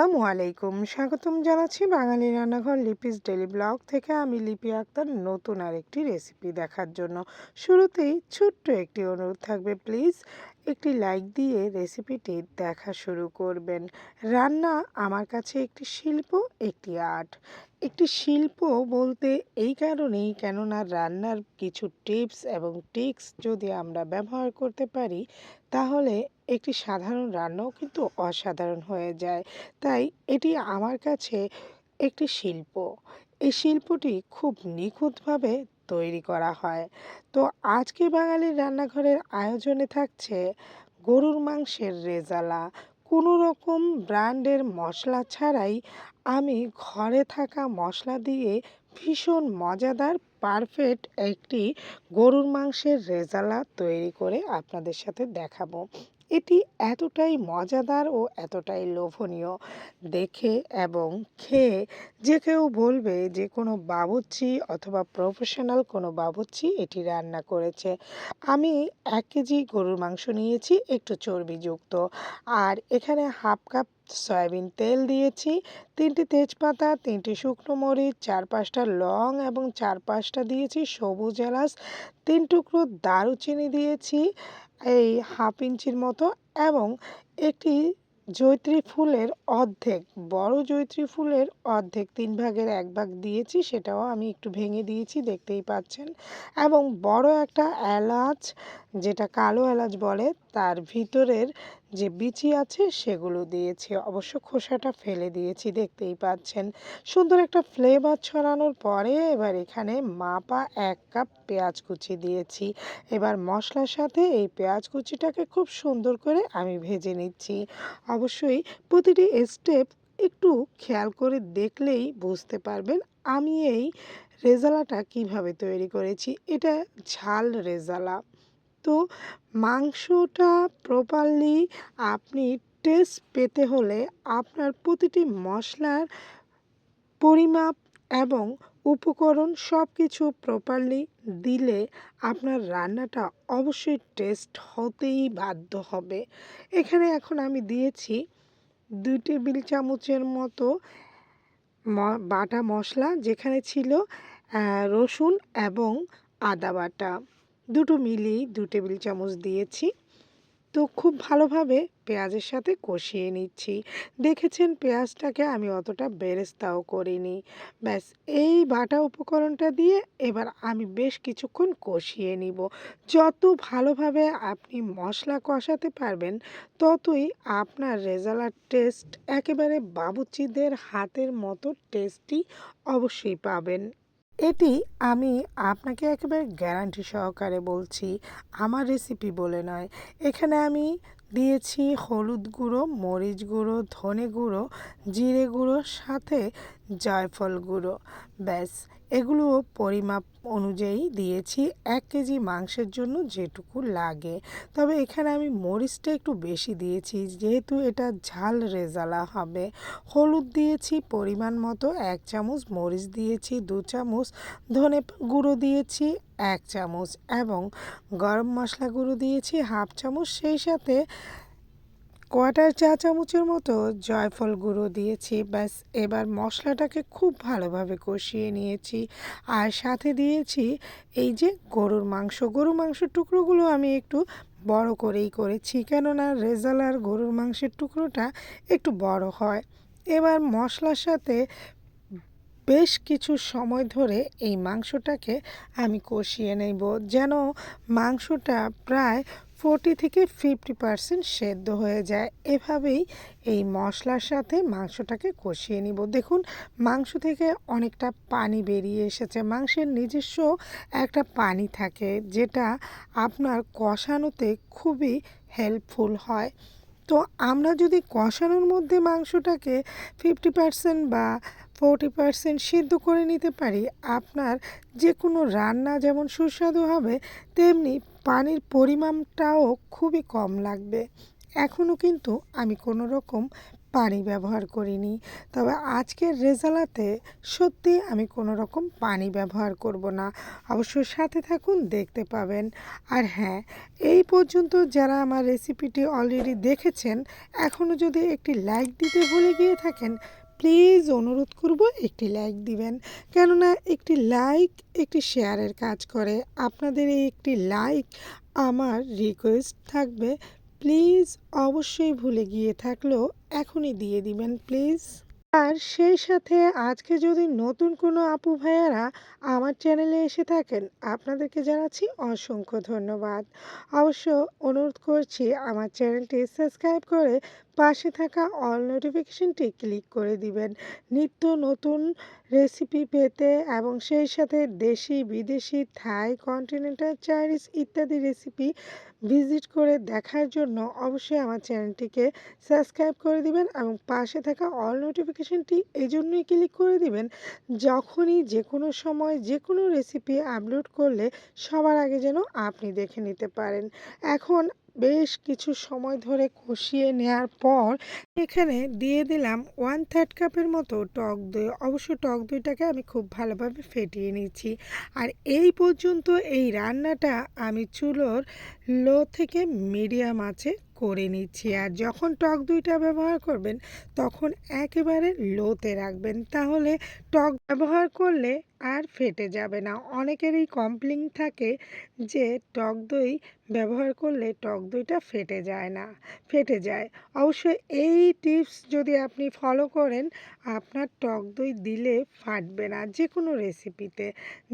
আসসালামু আলাইকুম। স্বাগতম জানাচ্ছি বাঙালি রান্নাঘর লিপিস ডেলি ব্লগ থেকে আমি লিপি আক্তার নতুন আরেকটি রেসিপি দেখার জন্য। শুরুতেই ছোট্ট একটি অনুরোধ থাকবে, প্লিজ। একটি লাইক দিয়ে রেসিপিটি দেখা শুরু করবেন। রান্না আমার কাছে একটি শিল্প, একটি আর্ট। একটি শিল্প বলতে এই কারণেই কেননা রান্নার কিছু টিপস এবং ট্রিক্স যদি আমরা ব্যবহার করতে পারি, তাহলে একটি সাধারণ রান্নাও কিন্তু অসাধারণ হয়ে যায়। তাই এটি আমার কাছে একটি শিল্প। এই শিল্পটি খুব নিখুঁতভাবে তৈরি করা হয়। তো আজকে বাঙালির রান্নাঘরের আয়োজনে থাকছে গরুর মাংসের রেজালা। কোনো রকম ব্র্যান্ডের মশলা ছাড়াই আমি ঘরে থাকা মশলা দিয়ে ভীষণ মজাদার, পারফেক্ট একটি গরুর মাংসের রেজালা তৈরি করে আপনাদের সাথে দেখাবো। এটি এতটাই মজাদার ও এতটাই লোভনীয়। দেখে এবং খেয়ে যে কেউ বলবে যে কোনো বাবুর্চি অথবা প্রফেশনাল কোনো বাবুর্চি এটি রান্না করেছে। আমি এক কেজি গরুর মাংস নিয়েছি, একটু চর্বিযুক্ত। আর এখানে হাফ কাপ সয়াবিন তেল দিয়েছি, তিনটি তেজপাতা, তিনটি শুকনো মরিচ, চার পাঁচটা লং এবং চার পাঁচটা দিয়েছি সবুজ এলাচ, তিন টুকরো দারুচিনি দিয়েছি। এই হাফ ইঞ্চির মতো এবং একটি জৈত্রী ফুলের অর্ধেক, বড় জৈত্রী ফুলের অর্ধেক তিন ভাগের এক ভাগ দিয়েছি, সেটাও আমি একটু ভেঙে দিয়েছি, দেখতেই পাচ্ছেন। এবং বড় একটা এলাচ, যেটা কালো এলাচ বলে তার ভিতরের যে বিচি আছে সেগুলো দিয়েছি। অবশ্য খোসাটা ফেলে দিয়েছি, দেখতেই পাচ্ছেন। সুন্দর একটা ফ্লেভার ছড়ানোর পরে এবার এখানে মাপা এক কাপ পেঁয়াজ কুচি দিয়েছি। এবার মশলার সাথে এই পেঁয়াজ কুচিটাকে খুব সুন্দর করে আমি ভেজে নিচ্ছি। অবশ্যই প্রতিটি স্টেপ একটু খেয়াল করে দেখলেই বুঝতে পারবেন আমি এই রেজালাটা কীভাবে তৈরি করেছি। এটা ঝাল রেজালা। তো মাংসটা প্রপারলি আপনি টেস্ট পেতে হলে আপনার প্রতিটি মশলার পরিমাপ এবং উপকরণ সব কিছু প্রপারলি দিলে আপনার রান্নাটা অবশ্যই টেস্ট হতেই বাধ্য হবে। এখানে এখন আমি দিয়েছি দুই টেবিল চামচের মতো বাটা মশলা যেখানে ছিল রসুন এবং আদা বাটা। দুটো মিলিয়েই দু টেবিল চামচ দিয়েছি। তো খুব ভালোভাবে পেঁয়াজের সাথে কষিয়ে নিচ্ছি। দেখেছেন পেঁয়াজটাকে আমি অতটা বেরেস্তাও করিনি। ব্যাস, এই বাটা উপকরণটা দিয়ে এবার আমি বেশ কিছুক্ষণ কষিয়ে নিব। যত ভালোভাবে আপনি মশলা কষাতে পারবেন, ততই আপনার রেজালার টেস্ট একেবারে বাবুচিদের হাতের মতো টেস্টি অবশ্যই পাবেন। এটি আমি আপনাকে একেবারে গ্যারান্টি সহকারে বলছি, আমার রেসিপি বলে নয়। এখানে আমি দিয়েছি হলুদ গুঁড়ো, মরিচ গুঁড়ো, ধনে গুঁড়ো, জিরে গুঁড়ো, সাথে জয়ফল গুঁড়ো। ব্যাস এগুলো পরিমাপ অনুযায়ী দিয়েছি এক কেজি মাংসের জন্য যেটুকু লাগে। তবে এখানে আমি মরিচটা একটু বেশি দিয়েছি, যেহেতু এটা ঝাল রেজালা হবে। হলুদ দিয়েছি পরিমাণ মতো, এক চামচ মরিচ দিয়েছি, দু চামচ ধনে গুঁড়ো দিয়েছি, এক চামচ এবং গরম মশলা গুঁড়ো দিয়েছি, হাফ চামচ। সেই সাথে কোয়াটার চা চামচের মতো জয়ফল গুঁড়ো দিয়েছি, ব্যাস। এবার মশলাটাকে খুব ভালোভাবে কষিয়ে নিয়েছি আর সাথে দিয়েছি এই যে গরুর মাংস। গরুর মাংসের টুকরোগুলো আমি একটু বড় করেই করেছি, কেননা রেজালার গরুর মাংসের টুকরোটা একটু বড় হয়। এবার মশলার সাথে বেশ কিছু সময় ধরে এই মাংসটাকে আমি কষিয়ে নেব, যেন মাংসটা প্রায় ফোরটি থেকে ফিফটি পারসেন্ট সেদ্ধ হয়ে যায়। এভাবেই এই মশলার সাথে মাংসটাকে কষিয়ে নিব। দেখুন, মাংস থেকে অনেকটা পানি বেরিয়ে এসেছে। মাংসের নিজস্ব একটা পানি থাকে, যেটা আপনার কষানোতে খুবই হেল্পফুল হয়। তো আমরা যদি কষানোর মধ্যে মাংসটাকে ফিফটি পারসেন্ট বা ফোরটি পারসেন্ট সিদ্ধ করে নিতে পারি, আপনার যে কোনো রান্না যেমন সুস্বাদু হবে, তেমনি পানির পরিমাণটাও খুবই কম লাগবে। এখনও কিন্তু আমি কোনো রকম পানি ব্যবহার করিনি। তবে আজকের রেজালাতে সত্যি আমি কোনো রকম পানি ব্যবহার করব না। অবশ্য সাথে থাকুন, দেখতে পাবেন। আর হ্যাঁ এই পর্যন্ত যারা আমার রেসিপিটি অলরেডি দেখেছেন এখনও যদি একটি লাইক দিতে ভুলে গিয়ে থাকেন প্লিজ অনুরোধ করব একটি লাইক দিবেন। কেননা একটি লাইক, একটি শেয়ারের কাজ করে। আপনাদের এই একটি লাইক আমার রিকোয়েস্ট থাকবে। প্লিজ অবশ্যই ভুলে গিয়ে থাকলেও এখনই দিয়ে দিবেন, প্লিজ। আর সেই সাথে আজকে যদি নতুন কোনো আপু ভাইয়ারা আমার চ্যানেলে এসে থাকেন, আপনাদেরকে জানাচ্ছি অসংখ্য ধন্যবাদ। অবশ্য অনুরোধ করছি আমার চ্যানেলটি সাবস্ক্রাইব করে পাশে থাকা অল নোটিফিকেশনটি ক্লিক করে দিবেন। নিত্য নতুন রেসিপি পেতে এবং সেই সাথে দেশি, বিদেশি থাই কন্টিনেন্টাল চাইনিজ ইত্যাদি রেসিপি ভিজিট করে দেখার জন্য অবশ্যই আমার চ্যানেলটিকে সাবস্ক্রাইব করে দিবেন এবং পাশে থাকা অল নোটিফিকেশনটি এই জন্যই ক্লিক করে দিবেন যখনই যে কোনো সময় যে কোনো রেসিপি আপলোড করলে সবার আগে যেন আপনি দেখে নিতে পারেন। এখন বেশ কিছু সময় ধরে কষিয়ে নেওয়ার পর এখানে দিয়ে দিলাম ওয়ান থার্ড কাপের মতো টক দই। অবশ্য টক দইটাকে আমি খুব ভালোভাবে ফেটিয়ে নিয়েছি। আর এই পর্যন্ত এই রান্নাটা আমি চুলোর লো থেকে মিডিয়াম আঁচে করে নিচ্ছি। আর যখন টক দইটা ব্যবহার করবেন, তখন একেবারে লোতে রাখবেন। তাহলে টক ব্যবহার করলে আর ফেটে যাবে না। অনেকেরই কমপ্লেন থাকে যে, টক দই ব্যবহার করলে টক দইটা ফেটে যায় না, ফেটে যায়। অবশ্য এই টিপস যদি আপনি ফলো করেন, আপনার টক দই দিলে ফাটবে না যে কোনো রেসিপিতে।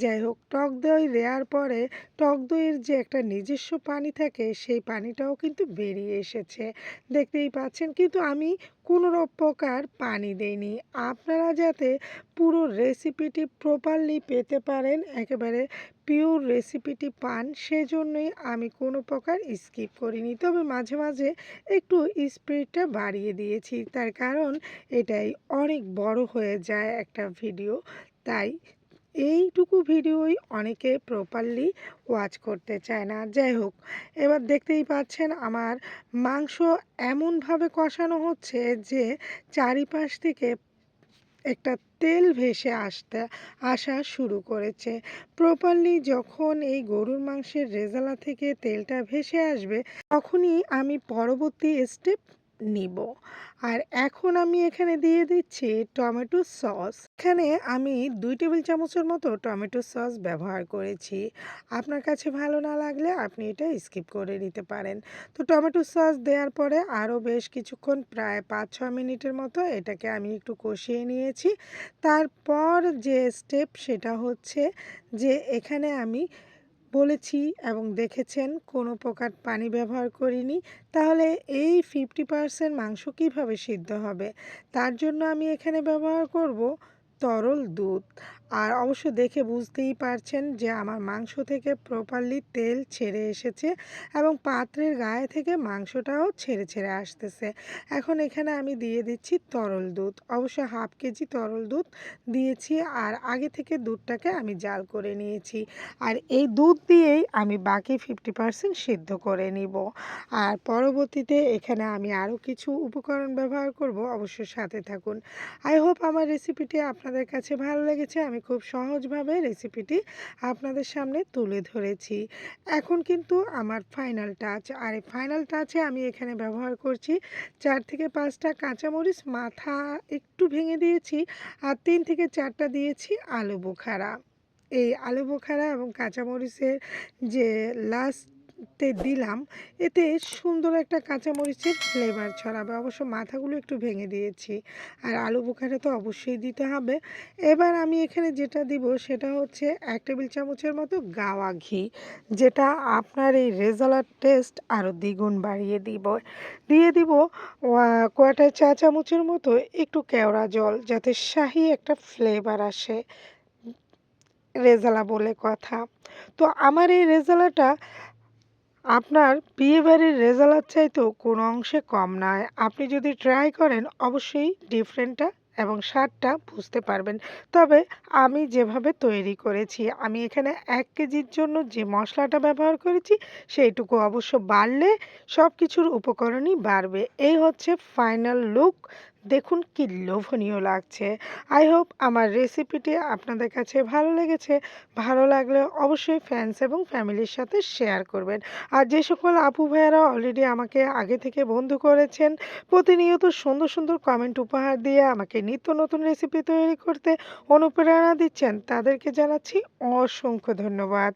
যাই হোক, টক দই দেওয়ার পরে টক দইয়ের যে একটা নিজস্ব পানি থাকে, সেই পানিটাও কিন্তু বেরিয়ে এসেছে। দেখতেই পাচ্ছেন, কিন্তু আমি কোনো প্রকার পানি দেইনি। আপনারা যাতে পুরো রেসিপিটি প্রপারলি পেতে পারেন, একেবারে পিওর রেসিপিটি পান, সেজন্যই আমি কোনো প্রকার স্কিপ করিনি। তবে মাঝে মাঝে একটু স্পিডটা বাড়িয়ে দিয়েছি। তার কারণ এটাই, অনেক বড় হয়ে যায় একটা ভিডিও তাই এইটুকু ভিডিওই অনেকে প্রপারলি ওয়াচ করতে চায় না। যাই হোক, এবার দেখতেই পাচ্ছেন আমার মাংস এমনভাবে কষানো হচ্ছে যে চারিপাশ থেকে একটা তেল ভেসে আসতে, আসা শুরু করেছে। প্রপারলি যখন এই গরুর মাংসের রেজালা থেকে তেলটা ভেসে আসবে, তখনই আমি পরবর্তী স্টেপ নিব। আর এখন আমি এখানে দিয়ে দিচ্ছি টমেটো সস। এখানে আমি দুই টেবিল চামচের মতো টমেটো সস ব্যবহার করেছি। আপনার কাছে ভালো না লাগলে আপনি এটা স্কিপ করে নিতে পারেন। তো টমেটো সস দেওয়ার পরে আরও বেশ কিছুক্ষণ প্রায় পাঁচ ছ মিনিটের মতো এটাকে আমি একটু কষিয়ে নিয়েছি। তারপর যে স্টেপ সেটা হচ্ছে যে এখানে আমি বলেছি এবং দেখেছেন, কোনো প্রকার পানি ব্যবহার করিনি, তাহলে এই ফিফটি পারসেন্ট মাংস কীভাবে সিদ্ধ হবে? তার জন্য আমি এখানে ব্যবহার করব তরল দুধ। আর অবশ্য দেখে বুঝতেই পারছেন যে আমার মাংস থেকে প্রপারলি তেল ছেড়ে এসেছে এবং পাত্রের গায়ে থেকে মাংসটাও ছেড়ে ছেড়ে আসতেছে। এখন এখানে আমি দিয়ে দিচ্ছি তরল দুধ। অবশ্য হাফ কেজি তরল দুধ দিয়েছি আর আগে থেকে দুধটাকে আমি জাল করে নিয়েছি। আর এই দুধ দিয়েই আমি বাকি ফিফটি পারসেন্ট সিদ্ধ করে নিব। আর পরবর্তীতে এখানে আমি আরও কিছু উপকরণ ব্যবহার করব। অবশ্য সাথে থাকুন। আই হোপ আমার রেসিপিটি আপনাদের কাছে ভালো লেগেছে। আমি খুব সহজভাবে রেসিপিটি আপনাদের সামনে তুলে ধরেছি। এখন কিন্তু আমার ফাইনাল টাচ আর এই ফাইনাল টাচে আমি এখানে ব্যবহার করছি চার থেকে পাঁচটা কাঁচামরিচ, মাথা একটু ভেঙে দিয়েছি, আর তিন থেকে চারটা দিয়েছি আলু বোখারা। এই আলু বোখারা এবং কাঁচামরিচের যে লাস্ট তে দিলাম। এতে সুন্দর একটা কাঁচামরিচের ফ্লেভার ছড়াবে। অবশ্য মাথাগুলো একটু ভেঙে দিয়েছি। আর আলু বোখারে তো অবশ্যই দিতে হবে। এবার আমি এখানে যেটা দিব সেটা হচ্ছে এক টেবিল চামচের মতো গাওয়া ঘি, যেটা আপনার এই রেজালার টেস্ট আরও দ্বিগুণ বাড়িয়ে দিব। দিয়ে দিব কয়টা চা চামচের মতো একটু কেওড়া জল, যাতে শাহি একটা ফ্লেভার আসে। রেজালা বলে কথা। তো আমার এই রেজালাটা আপনার বিয়েবাড়ির রেজাল্টের চাইতেও কোনো অংশে কম নয় আপনি যদি ট্রাই করেন অবশ্যই ডিফারেন্টটা এবং স্বাদটা বুঝতে পারবেন। তবে আমি যেভাবে তৈরি করেছি, আমি এখানে এক কেজির জন্য যে মশলাটা ব্যবহার করেছি, সেইটুকু অবশ্য বাড়লে সবকিছুর উপকরণই বাড়বে। এই হচ্ছে ফাইনাল লুক। দেখুন কি লোভনীয় লাগছে। আই হোপ আমার রেসিপিটি আপনাদের কাছে ভালো লেগেছে। ভালো লাগলে অবশ্যই ফ্রেন্ডস এবং ফ্যামিলির সাথে শেয়ার করবেন। আর যে সকল আপু ভাইয়ারা অলরেডি আমাকে আগে থেকে বন্ধু করেছেন, প্রতিনিয়ত সুন্দর, সুন্দর কমেন্ট উপহার দিয়ে আমাকে নিত্য নতুন রেসিপি তৈরি করতে অনুপ্রেরণা দিচ্ছেন, তাদেরকে জানাচ্ছি অসংখ্য ধন্যবাদ।